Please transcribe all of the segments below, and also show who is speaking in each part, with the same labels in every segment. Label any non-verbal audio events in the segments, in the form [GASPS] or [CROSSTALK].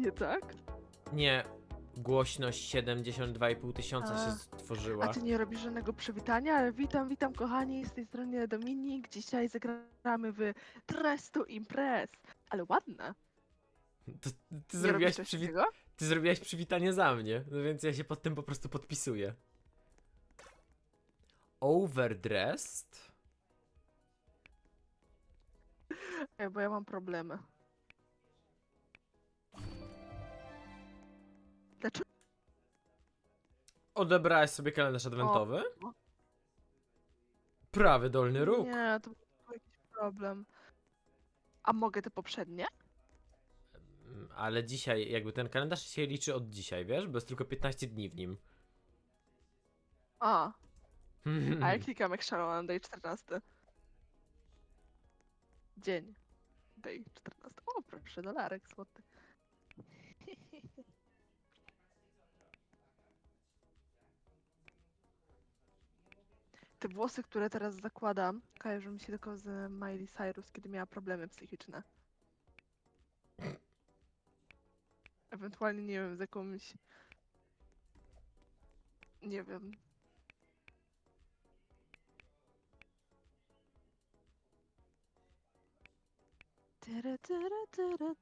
Speaker 1: Nie tak?
Speaker 2: Nie, głośność 72,5 tysiąca
Speaker 1: A.
Speaker 2: się stworzyła.
Speaker 1: A ty nie robisz żadnego przywitania, ale witam, witam kochani, z tej strony Dominik. Dzisiaj zagramy w Dress to Impress. Ale ładne.
Speaker 2: To, ty,
Speaker 1: Nie
Speaker 2: zrobiłaś
Speaker 1: coś
Speaker 2: przywi-
Speaker 1: takiego?
Speaker 2: ty zrobiłaś przywitanie za mnie, no więc ja się pod tym po prostu podpisuję. Overdressed?
Speaker 1: Ej, bo ja mam problemy. Dlaczego?
Speaker 2: Odebrałaś sobie kalendarz adwentowy?
Speaker 1: O.
Speaker 2: Prawy dolny róg.
Speaker 1: Nie, to był jakiś problem. A mogę te poprzednie?
Speaker 2: Mm, Ale dzisiaj, jakby ten kalendarz się liczy od dzisiaj, wiesz? Bo jest tylko 15 dni w nim.
Speaker 1: A, [LAUGHS] a ja klikam jak szalona, day 14. Dzień. Day 14. O, proszę, dolarek złoty. Te włosy, które teraz zakładam, kojarzą mi się tylko z Miley Cyrus, kiedy miała problemy psychiczne. Ewentualnie, nie wiem, z jakąś... Nie wiem, Tyra, tyra, tyra,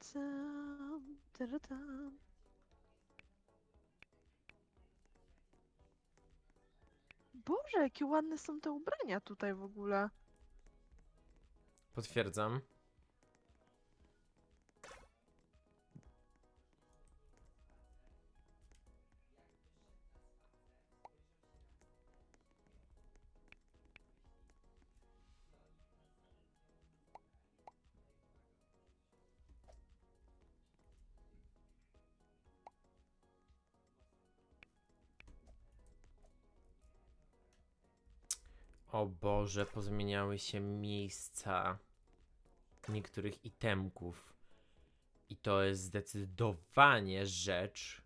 Speaker 1: tyra. Boże, jakie ładne są te ubrania tutaj w ogóle.
Speaker 2: Potwierdzam. O Boże, pozmieniały się miejsca niektórych itemków. I to jest zdecydowanie rzecz,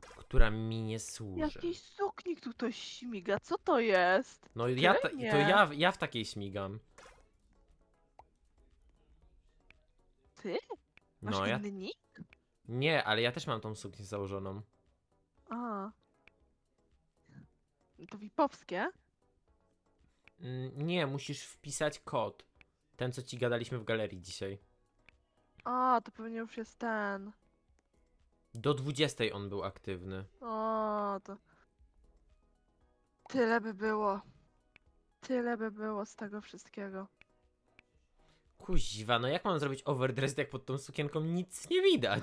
Speaker 2: która mi nie służy.
Speaker 1: Jakiś suknik tu ktoś śmiga, co to jest?
Speaker 2: No ja, ta, to ja, ja w takiej śmigam.
Speaker 1: Ty? Masz
Speaker 2: No ja,
Speaker 1: inny nick?
Speaker 2: nie, ale ja też mam tą suknię założoną.
Speaker 1: A. To wipowskie?
Speaker 2: Mm, Nie, musisz wpisać kod. Ten, co ci gadaliśmy w galerii dzisiaj.
Speaker 1: A, to pewnie już jest ten.
Speaker 2: Do 20 on był aktywny.
Speaker 1: O, to... Tyle by było. Tyle by było z tego wszystkiego.
Speaker 2: Kuźwa, no jak mam zrobić overdress, jak pod tą sukienką nic nie widać?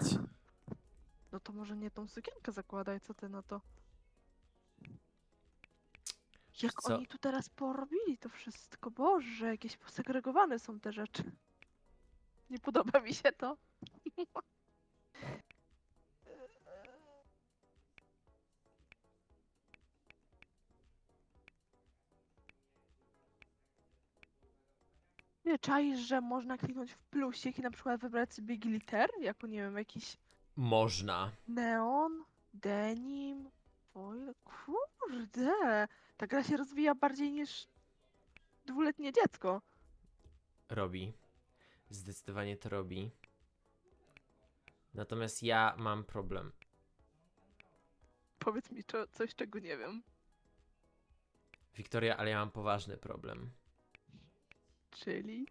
Speaker 1: No to może nie tą sukienkę zakładaj, co ty na to? Jak
Speaker 2: co?
Speaker 1: oni tu teraz porobili to wszystko? Boże, jakieś posegregowane są te rzeczy. Nie podoba mi się to. [LAUGHS] Nie, czaisz, że można kliknąć w plusik i na przykład wybrać sobie glitter, jako nie wiem, jakiś
Speaker 2: Można.
Speaker 1: Neon, denim, foil. Kurde, ta gra się rozwija bardziej niż dwuletnie dziecko.
Speaker 2: Robi. Zdecydowanie to robi. Natomiast ja mam problem.
Speaker 1: Powiedz mi czo- coś, czego nie wiem.
Speaker 2: Wiktoria, ale ja mam poważny problem.
Speaker 1: Czyli?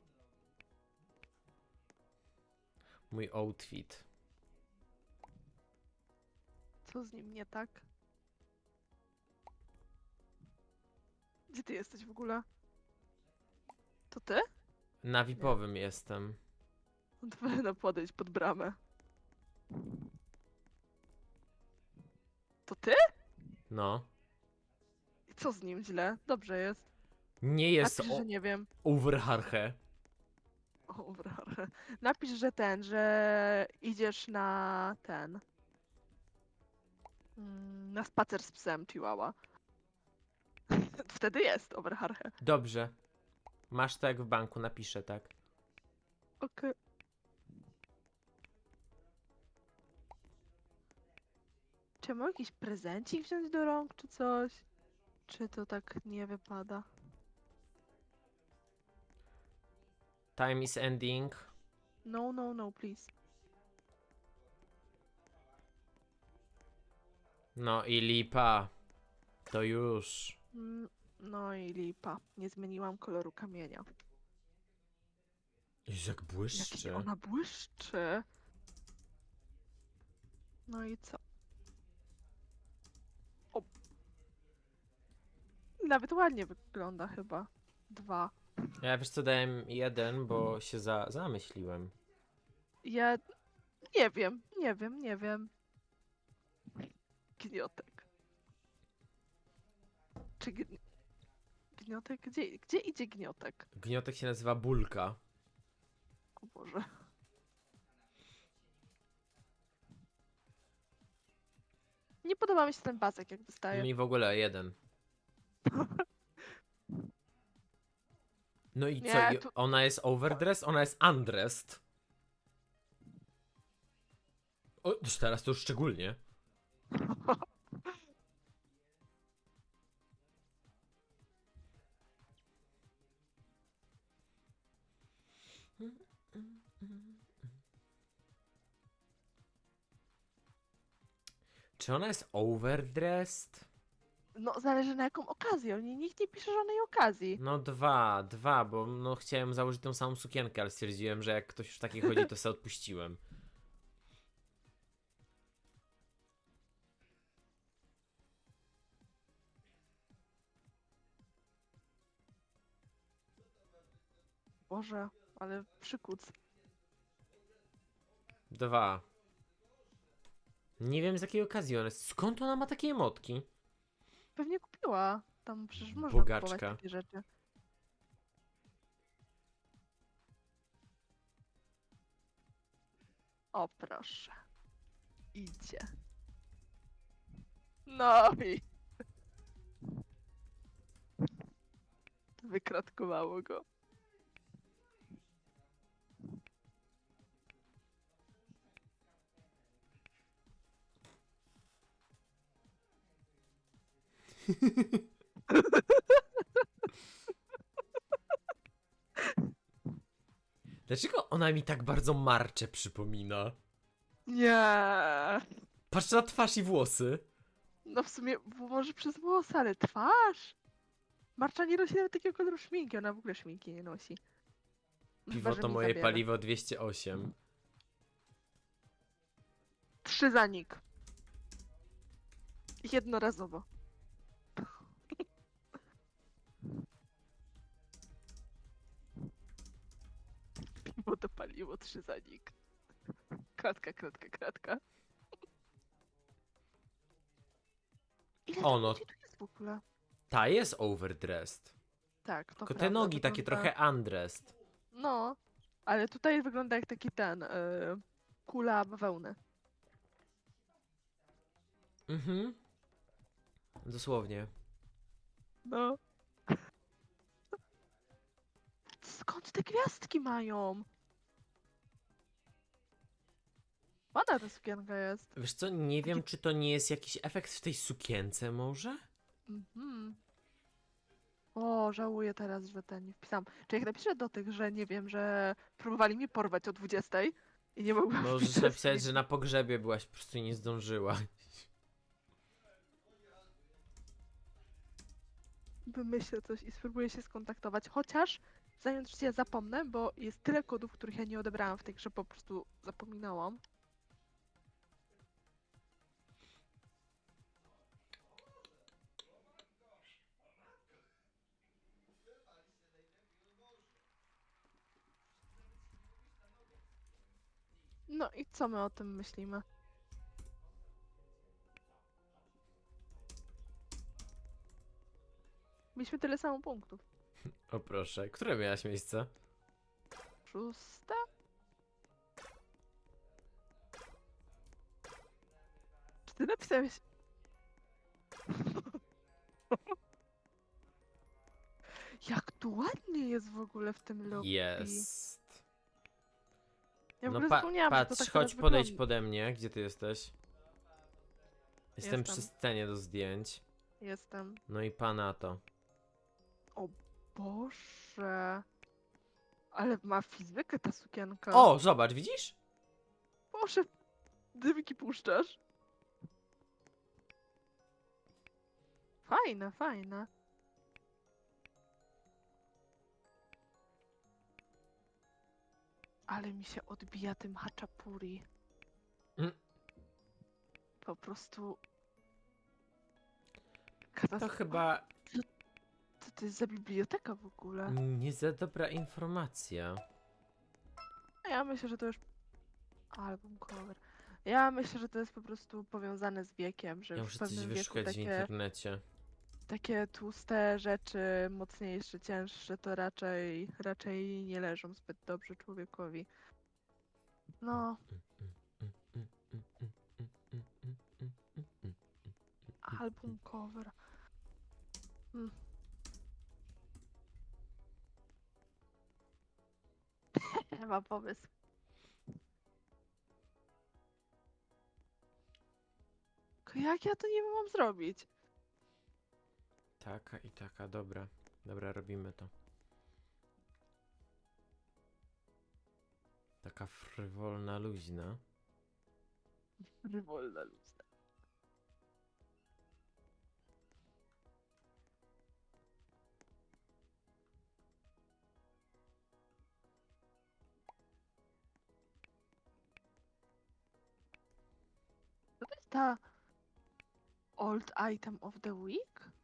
Speaker 2: Mój outfit.
Speaker 1: Co z nim nie tak? Gdzie ty jesteś w ogóle? To ty?
Speaker 2: Na VIP-owym jestem.
Speaker 1: No to powinno podejść pod bramę. To ty?
Speaker 2: No.
Speaker 1: I co z nim źle? Dobrze jest.
Speaker 2: Nie jest
Speaker 1: Napisz,
Speaker 2: o-
Speaker 1: że nie wiem.
Speaker 2: overharche.
Speaker 1: O, Napisz, że ten, że idziesz na ten. mm, Na spacer z psem Chihuahua. Wtedy jest overharche.
Speaker 2: Dobrze. Masz to jak w banku, napiszę, tak?
Speaker 1: Okej. Czy mam jakiś prezencik wziąć do rąk, czy coś? Czy to tak nie wypada?
Speaker 2: Time is ending.
Speaker 1: No, no, no, please.
Speaker 2: No i lipa. To już.
Speaker 1: Mm, No i lipa. Nie zmieniłam koloru kamienia.
Speaker 2: Jezu, jak
Speaker 1: Jak
Speaker 2: błyszczy.
Speaker 1: ona błyszczy. No i co? O. Nawet ładnie wygląda chyba. Dwa.
Speaker 2: Ja wiesz co, dałem jeden, bo się za, zamyśliłem.
Speaker 1: Ja nie wiem, nie wiem, nie wiem. Gniotek. Czy gni... Gniotek? Gdzie, gdzie idzie gniotek?
Speaker 2: Gniotek się nazywa Bulka.
Speaker 1: O Boże. Nie podoba mi się ten pasek, jak wystaje.
Speaker 2: Mi w ogóle jeden. No i co?
Speaker 1: Nie,
Speaker 2: i
Speaker 1: tu-
Speaker 2: Ona jest overdressed, ona jest undressed. O, już teraz to już szczególnie. [LAUGHS] Czy ona jest overdressed?
Speaker 1: No, zależy na jaką okazję. Oni nikt nie pisze żadnej okazji.
Speaker 2: No dwa, dwa, bo no chciałem założyć tą samą sukienkę, ale stwierdziłem, że jak ktoś już w takiej chodzi, to sobie odpuściłem.
Speaker 1: Boże, ale przykuc.
Speaker 2: Dwa. Nie wiem z jakiej okazji ona jest. Skąd ona ma takie emotki?
Speaker 1: Pewnie kupiła. Tam przecież można
Speaker 2: Bogaczka.
Speaker 1: kupować takie rzeczy. O, proszę. Idzie. No i... [LAUGHS] Wykratkowało go.
Speaker 2: Dlaczego ona mi tak bardzo marcze przypomina?
Speaker 1: Nie.
Speaker 2: Patrz na twarz i włosy.
Speaker 1: No w sumie może przez włosy, ale twarz? Marcza nie nosi nawet takiego koloru szminki, ona w ogóle szminki nie nosi. Chyba,
Speaker 2: Piwo
Speaker 1: że
Speaker 2: to
Speaker 1: mi
Speaker 2: moje
Speaker 1: zabiera.
Speaker 2: paliwo 208.
Speaker 1: Trzy zanik. Jednorazowo. Piwo to paliło, trzy zanik. Kratka, kratka, kratka. Ile
Speaker 2: O, no.
Speaker 1: tu jest w ogóle?
Speaker 2: Ta jest overdressed.
Speaker 1: Tak, to
Speaker 2: Tylko te
Speaker 1: prawda,
Speaker 2: nogi takie
Speaker 1: wygląda-
Speaker 2: trochę undressed.
Speaker 1: No, ale tutaj wygląda jak taki ten, y, kula bawełny.
Speaker 2: Mhm. Dosłownie.
Speaker 1: No. [LAUGHS] Skąd te gwiazdki mają? Ładna ta sukienka jest.
Speaker 2: Wiesz co, nie wiem, czy to nie jest jakiś efekt w tej sukience może?
Speaker 1: Mhm. O, żałuję teraz, że ten nie wpisałam. Czy jak napiszę do tych, że nie wiem, że próbowali mnie porwać o 20 i nie mogłam
Speaker 2: Możesz
Speaker 1: wpisać
Speaker 2: napisać,
Speaker 1: nic.
Speaker 2: że na pogrzebie byłaś, po prostu nie zdążyła.
Speaker 1: Wymyślę coś i spróbuję się skontaktować. Chociaż, zanim ja zapomnę, bo jest tyle kodów, których ja nie odebrałam w tej grze, po prostu zapominałam. No i co my o tym myślimy? Mieliśmy tyle samo punktów. [LAUGHS]
Speaker 2: O proszę, które miałaś miejsce?
Speaker 1: Szóste? Czy ty napisałeś? [LAUGHS] Jak tu ładnie jest w ogóle w tym lobby.
Speaker 2: Jest.
Speaker 1: Ja
Speaker 2: No pa patrz,
Speaker 1: tak
Speaker 2: chodź
Speaker 1: wygląda.
Speaker 2: pode mnie. Gdzie ty jesteś? Jestem przy
Speaker 1: Jestem.
Speaker 2: scenie do zdjęć.
Speaker 1: Jestem.
Speaker 2: No i pana to.
Speaker 1: Boże. Ale ma fizykę ta sukienka.
Speaker 2: O, zobacz, widzisz?
Speaker 1: Boże, dymki puszczasz. fajne, fajne. Ale mi się odbija tym haczapuri.
Speaker 2: Mm.
Speaker 1: Po prostu...
Speaker 2: To
Speaker 1: Katastrofa.
Speaker 2: chyba
Speaker 1: Co to jest za biblioteka w ogóle?
Speaker 2: nie za dobra informacja.
Speaker 1: A Ja myślę, że to już... Album cover. Ja myślę, że to jest po prostu powiązane z wiekiem, że
Speaker 2: Ja
Speaker 1: już
Speaker 2: muszę
Speaker 1: w
Speaker 2: coś
Speaker 1: pewnym wieku
Speaker 2: wyszukać w
Speaker 1: takie,
Speaker 2: internecie.
Speaker 1: Takie tłuste rzeczy, mocniejsze, cięższe, to raczej, raczej nie leżą zbyt dobrze człowiekowi. No, album cover. Hmm. [LAUGHS] Mam pomysł. Jak ja to nie mam zrobić?
Speaker 2: Taka i taka, dobra. Dobra, robimy to. Taka frywolna, luźna.
Speaker 1: Rywolna ludzka. Co to jest ta old item of the week?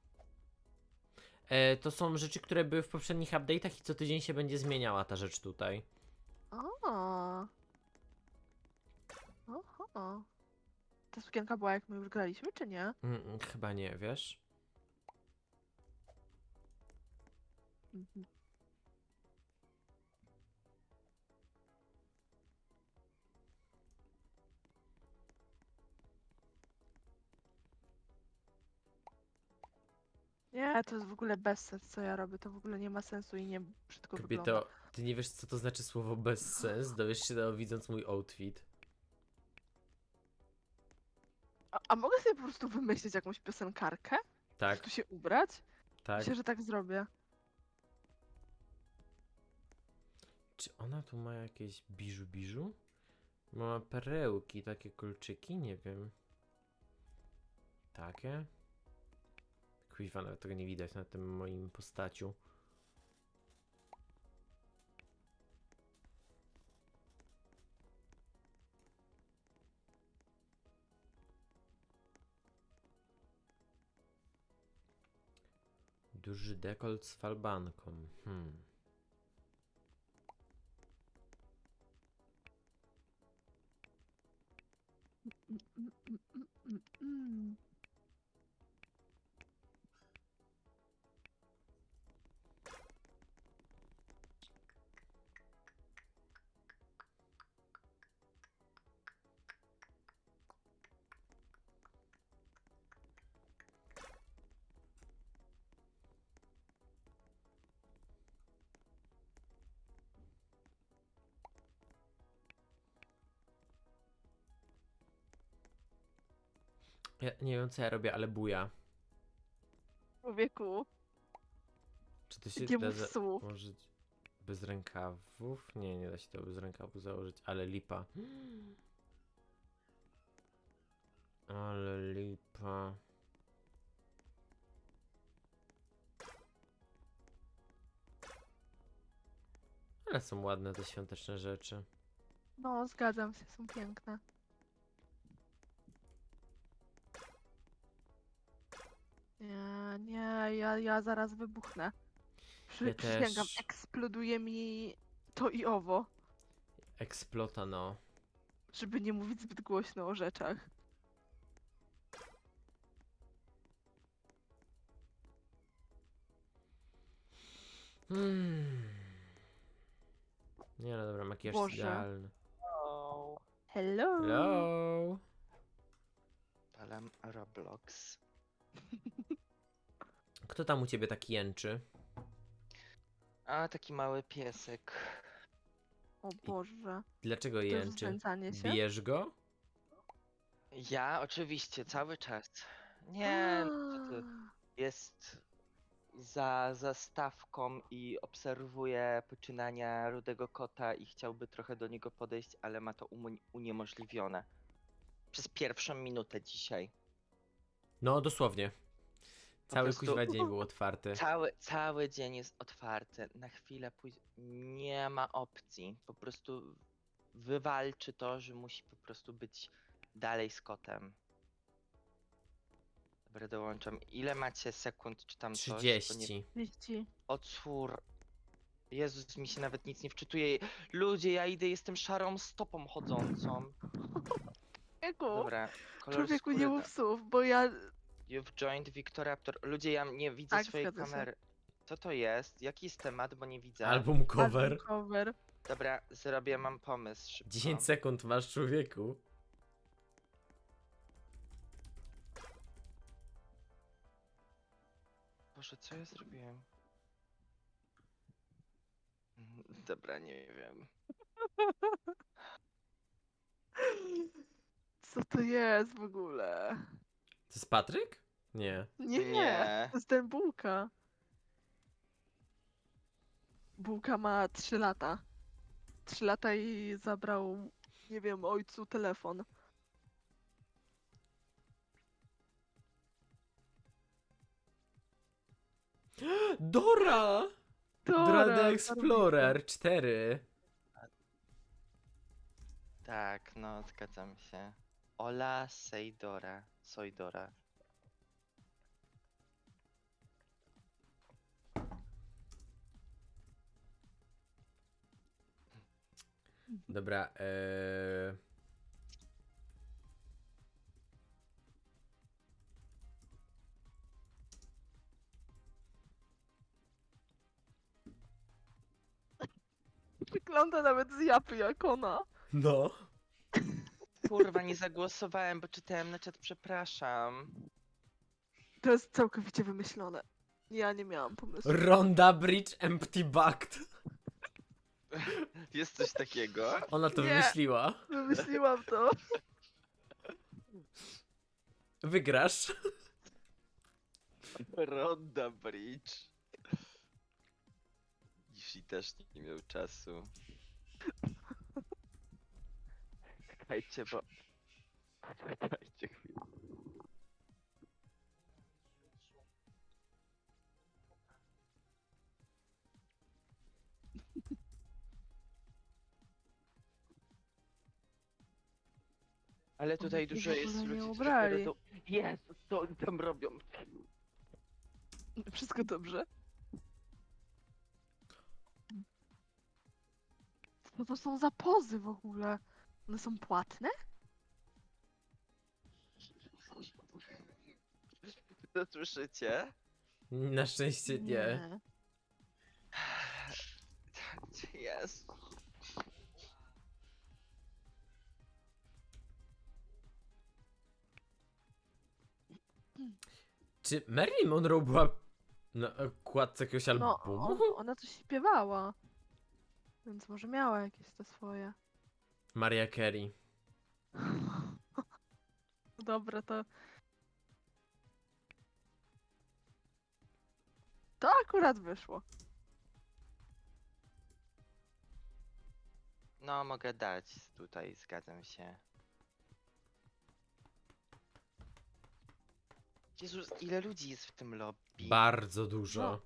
Speaker 2: E, to są rzeczy, które były w poprzednich update'ach i co tydzień się będzie zmieniała ta rzecz tutaj.
Speaker 1: O. Oho. Ta sukienka była jak my już graliśmy, czy nie?
Speaker 2: Mm, mm, chyba nie, wiesz?
Speaker 1: Mhm. Nie, to jest w ogóle bez sens, co ja robię. To w ogóle nie ma sensu i nie brzydko wygląda.
Speaker 2: Kobieto, ty nie wiesz, co to znaczy słowo bez sens? Dowiesz się to widząc mój outfit.
Speaker 1: A, a mogę sobie po prostu wymyślić jakąś piosenkarkę?
Speaker 2: Tak,
Speaker 1: Tu się ubrać?
Speaker 2: tak.
Speaker 1: Myślę, że tak zrobię.
Speaker 2: Czy ona tu ma jakieś biżu biżu? Ma perełki, takie kolczyki? Nie wiem. Takie? Kuźwa, nawet tego nie widać na tym moim postaciu. Duży dekolt z falbanką. Hmm.
Speaker 1: Mm, mm, mm, mm, mm.
Speaker 2: Ja nie wiem co ja robię, ale buja.
Speaker 1: Człowieku,
Speaker 2: Czy to się
Speaker 1: nie
Speaker 2: da
Speaker 1: mów
Speaker 2: za-
Speaker 1: słów.
Speaker 2: założyć bez rękawów? Nie, nie da się to bez rękawów założyć, ale lipa. [GASPS] Ale lipa. Ale są ładne te świąteczne rzeczy.
Speaker 1: No, zgadzam się, są piękne. Nie, nie, ja, ja zaraz wybuchnę. Przy,
Speaker 2: Ja
Speaker 1: przysięgam,
Speaker 2: też.
Speaker 1: eksploduje mi to i owo,
Speaker 2: Eksplota, no.
Speaker 1: żeby nie mówić zbyt głośno o rzeczach.
Speaker 2: Hmm. Nie no dobra, makijaż
Speaker 1: Boże.
Speaker 2: idealny.
Speaker 1: Hello!
Speaker 2: Hello!
Speaker 3: Palam Roblox. [LAUGHS]
Speaker 2: Kto tam u ciebie taki jęczy?
Speaker 3: A, taki mały piesek.
Speaker 1: O Boże,
Speaker 2: Dlaczego
Speaker 1: to już
Speaker 2: jęczy?
Speaker 1: znęcanie się?
Speaker 2: Bijesz go?
Speaker 3: Ja oczywiście, cały czas. Nie, co ty. jest za zastawką i obserwuje poczynania rudego kota i chciałby trochę do niego podejść, ale ma to uniemożliwione. Przez pierwszą minutę dzisiaj.
Speaker 2: No, dosłownie. Cały
Speaker 3: prostu-
Speaker 2: kuźwa dzień był otwarty.
Speaker 3: Cały, cały dzień jest otwarty. Na chwilę później nie ma opcji. Po prostu wywalczy to, że musi po prostu być dalej z kotem. Dobra, dołączam. Ile macie sekund czy tam coś? Bo nie...
Speaker 2: 30.
Speaker 1: 30.
Speaker 3: O cór. Jezus, mi się nawet nic nie wczytuje. Ludzie, ja idę, jestem szarą stopą chodzącą.
Speaker 1: Jego.
Speaker 3: Dobra, kolor
Speaker 1: Człowieku nie
Speaker 3: skóry
Speaker 1: mów
Speaker 3: da-
Speaker 1: słów, bo ja...
Speaker 3: You've joined Victoraptor. Ludzie, ja nie widzę
Speaker 1: Tak,
Speaker 3: swojej
Speaker 1: zgadza się.
Speaker 3: kamery. Co to jest? Jaki jest temat, bo nie widzę.
Speaker 2: Album cover.
Speaker 1: Album cover.
Speaker 3: Dobra, zrobię, mam pomysł szybko.
Speaker 2: 10 sekund masz człowieku.
Speaker 3: Boże, co ja zrobiłem? [LAUGHS] Dobra, nie wiem. [LAUGHS]
Speaker 1: Co to jest w ogóle?
Speaker 2: To jest Patryk? Nie.
Speaker 1: Nie, nie. To jest ten bułka. Bułka ma 3 lata. 3 lata i zabrał, nie wiem, ojcu telefon. [GASPS]
Speaker 2: Dora! Dora
Speaker 1: Dora,
Speaker 2: the Explorer 4.
Speaker 3: Tak, no, zgadzam się. Ola Seidora. Sojdora.
Speaker 2: Dobra, eee...
Speaker 1: Wygląda nawet z japy jak ona.
Speaker 2: No.
Speaker 3: Kurwa, nie zagłosowałem, bo czytałem na czat, przepraszam.
Speaker 1: To jest całkowicie wymyślone. Ja nie miałam pomysłu.
Speaker 2: Ronda Bridge Empty Bucket. [LAUGHS]
Speaker 3: Jest coś takiego?
Speaker 2: Ona to
Speaker 1: Nie.
Speaker 2: wymyśliła.
Speaker 1: Wymyśliłam to.
Speaker 2: Wygrasz.
Speaker 3: Ronda Bridge. Jeśli też nie miał czasu. Czekajcie, bo... Czekajcie Ale tutaj dużo jest
Speaker 1: nie
Speaker 3: ludzi, którzy
Speaker 1: ubrali.
Speaker 3: Jezu, co oni tam robią?
Speaker 1: Wszystko dobrze? Co to są za pozy w ogóle? One są płatne? [LAUGHS]
Speaker 3: To słyszycie?
Speaker 2: Na szczęście nie.
Speaker 3: Gdzie
Speaker 2: Czy Marilyn Monroe była na okładce jakiegoś
Speaker 1: No,
Speaker 2: albumu?
Speaker 1: on, ona coś śpiewała. Więc może miała jakieś te swoje.
Speaker 2: Maria Carey. [LAUGHS]
Speaker 1: Dobra, to. To akurat wyszło.
Speaker 3: No, mogę dać tutaj, zgadzam się. Jezus, ile ludzi jest w tym lobby?
Speaker 2: Bardzo dużo.
Speaker 1: No.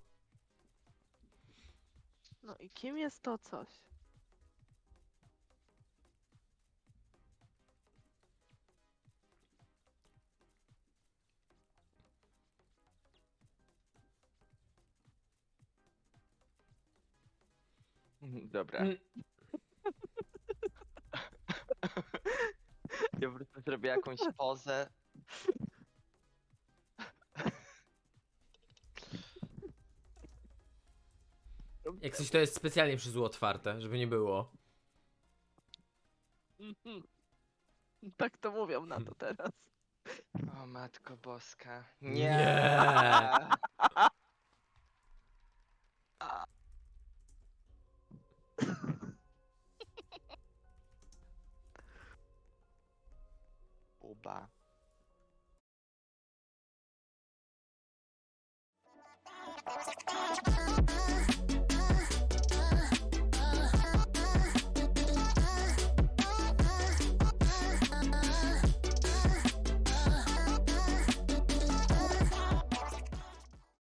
Speaker 1: No i kim jest to coś? [LAUGHS]
Speaker 3: Dobra.
Speaker 2: Mm. [LAUGHS]
Speaker 3: Ja po prostu zrobię jakąś pozę.
Speaker 2: Jak coś to jest specjalnie przy zło otwarte, żeby nie było.
Speaker 1: Mhm. [LAUGHS] Tak to mówią na to teraz.
Speaker 3: O matko boska.
Speaker 2: Nie.
Speaker 3: Nie.